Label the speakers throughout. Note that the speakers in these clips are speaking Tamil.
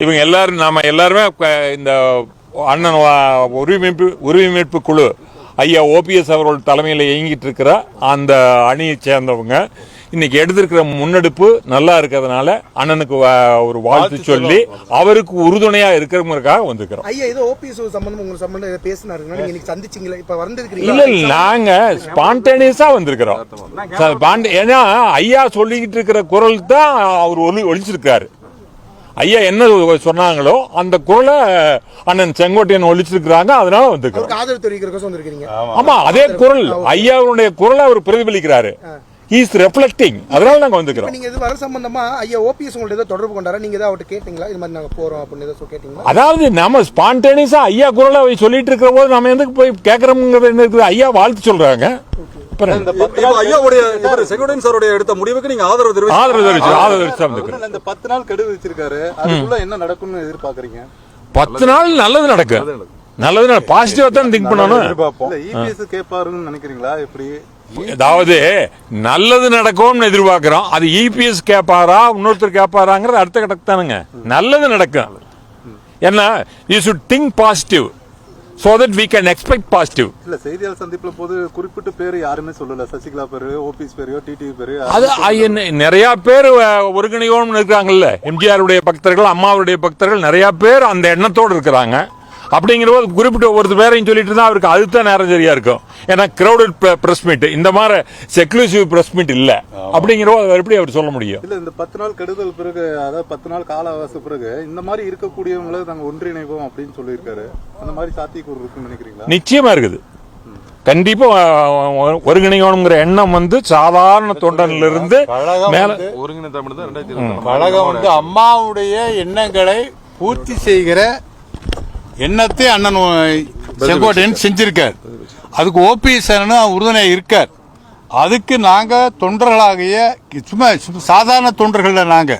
Speaker 1: இவங்க எல்லாரும் நாம எல்லாருமே இந்த அண்ணன் வா- உரிமைப்பு உரிமைப்பு குழு ஐயா ஓபிஎஸ் அவர்கள் தலைமையில் இயங்கிட்டு இருக்கிற அந்த அணியை சேர்ந்தவங்க. இன்னைக்கு எடுத்திருக்கிற முன்னெடுப்பு நல்லா இருக்கிறதுனால அண்ணனுக்கு வா- ஒரு வாழ்த்து சொல்லி அவருக்கு உறுதுணையா இருக்கிறவங்களுக்காக வந்திருக்கிறோம்.
Speaker 2: ஐயா ஏதோ ஓபிஎஸ் சம்பந்தம் உங்க சம்பந்தம் பேசினாருங்க நீங்க இன்னைக்கு சந்திச்சீங்களா? இப்ப
Speaker 1: இல்ல
Speaker 2: வந்திருக்கீங்களா
Speaker 1: இல்ல நாங்க ஸ்பான்டேனியஸா வந்திருக்கிறோம். ஏன்னா ஐயா சொல்லிக்கிட்டு இருக்கிற குரல் தான் அவர் ஒளி ஒழிச்சிருக்காரு ஐயா என்ன சொன்னாங்களோ அந்த குரலை அண்ணன் செங்கோட்டையன் ஒழிச்சிருக்கிறாங்க அதனால
Speaker 2: ஆதரவு வந்திருக்கீங்க
Speaker 1: ஆமா. அதே குரல் ஐயாவுடைய குரலை அவர் பிரதிபலிக்கிறாரு. இஸ் ரெஃப்ளெக்டிங் அதனால நாங்க
Speaker 2: இப்ப
Speaker 1: வந்திருக்கிறோம்
Speaker 2: நீங்க இது வர சம்பந்தமா ஐயா ஓபிஎஸ் உங்கள்ட்ட ஏதோ தொடர்பு கொண்டாரா? நீங்க ஏதோ அவர்கிட்ட கேட்டீங்களா? இது மாதிரி நாங்க போறோம் அப்படின்னு ஏதோ கேட்டீங்களா?
Speaker 1: அதாவது நம்ம ஸ்பான்டேனியஸா ஐயா குரலை சொல்லிட்டு இருக்கிற போது நம்ம எதுக்கு போய் கேட்கறோம்ங்கிறது என்ன இருக்குது. ஐயா வாழ்த்து சொல்றாங்க.
Speaker 3: ஐயாவுடைய செகோடன் சாருடைய எடுத்த முடிவுக்கு நீங்க ஆதரவு தெரிவிச்சு
Speaker 1: ஆதரவு தெரிவிச்சு தெரிவிச்சு
Speaker 4: இந்த பத்து நாள் கெடு வச்சிருக்காரு. அதுக்குள்ள என்ன நடக்கும்னு எதிர்பார்க்கறீங்க?
Speaker 1: பத்து நாள் நல்லது நடக்கும் நல்லது பாசிட்டிவா தான் திங்க் பண்ணணும்.
Speaker 4: இல்ல இபிஎஸ் கேட்பாருன்னு நினைக்கிறீங்களா? எப்படி?
Speaker 1: அதாவது நல்லது நடக்கும்னு எதிர்பார்க்கிறோம். அது இபிஎஸ் கேட்பாரா இன்னொருத்தர் கேட்பாராங்கிறது அடுத்த கட்டக்கு தானுங்க. நல்லது நடக்கும். ஏன்னா you should think positive so that we can expect positive
Speaker 4: இல்ல செய்தியாளர் சந்திப்புல போது குறிப்பிட்ட பேரு யாருமே சொல்லல. சசிகலா பேரு ஓபிஎஸ் பேரையோ டிடிவி பேரு
Speaker 1: அது நிறைய பேர் ஒருங்கிணையோன்னு இருக்கிறாங்கல்ல. எம்ஜிஆருடைய பக்தர்கள் அம்மாவுடைய பக்தர்கள் நிறைய பேர் அந்த எண்ணத்தோடு இருக்கிறாங்க. அப்படிங்கிற போது குறிப்பிட்ட ஒவ்வொரு பேரையும் சொல்லிட்டு இருந்தா அவருக்கு அதுதான் நேரம் சரியா இருக்கும். ஏன்னா கிரௌடட் பிரஸ் மீட் இந்த மாதிரி செக்லூசிவ் பிரஸ் மீட் இல்ல. அப்படிங்கிற போது அவர் எப்படி அவர் சொல்ல முடியும்?
Speaker 4: இல்ல இந்த பத்து நாள் கெடுதல் பிறகு அதாவது பத்து நாள் கால அவகாச பிறகு இந்த மாதிரி இருக்கக்கூடியவங்களை நாங்க ஒன்றிணைவோம் அப்படின்னு சொல்லியிருக்காரு. அந்த மாதிரி சாத்தியக்கூறு இருக்குன்னு நினைக்கிறீங்களா?
Speaker 1: நிச்சயமா இருக்குது. கண்டிப்பா அஹ், ஒருங்கிணைக்கணுங்கிற எண்ணம் வந்து சாதாரண தொண்டன்ல இருந்து மேல
Speaker 5: கழகம் வந்து அம்மாவுடைய எண்ணங்களை பூர்த்தி செய்கிற எண்ணத்தை அண்ணன் செங்கோட்டையன் செஞ்சிருக்கார். அதுக்கு ஓபிஎஸ் அண்ணன் உறுதுணையாக இருக்கார். அதுக்கு நாங்க தொண்டர்களாகிய சும்மா சாதாரண தொண்டர்கள் நாங்க.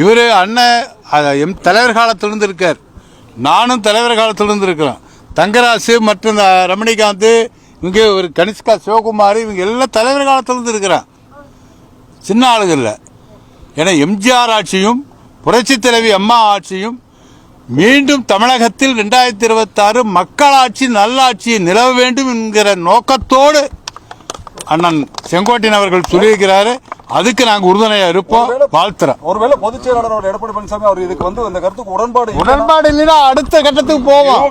Speaker 5: இவர் அண்ணன் எம் தலைவர் காலத்திலிருந்து இருக்கார் நானும் தலைவர் காலத்திலிருந்து இருக்கிறேன் தங்கராசு மற்றும் ரமணிகாந்த் இங்கே ஒரு கனிஷ்கா சிவகுமார் இவங்க எல்லாம் தலைவர் காலத்திலிருந்து இருக்கிறான் சின்ன ஆளுகள்ல. ஏன்னா எம்ஜிஆர் ஆட்சியும் புரட்சி தலைவி அம்மா ஆட்சியும் மீண்டும் தமிழகத்தில் ரெண்டாயிரத்தி இருபத்தாறு மக்களாட்சி நல்லாட்சி நிலவ வேண்டும் என்கிற நோக்கத்தோடு அண்ணன் செங்கோட்டையன் அவர்கள் சொல்லியிருக்கிறாரு. அதுக்கு நாங்கள் உறுதுணையா இருப்போம். வாழ்த்துறோம்.
Speaker 3: ஒருவேளை பொதுச் செயலாளர் எடப்பாடி பழனிசாமி அவர் இதுக்கு வந்து அந்த கருத்துக்கு உடன்பாடு
Speaker 5: உடன்பாடு இல்லைன்னா அடுத்த கட்டத்துக்கு போவோம்.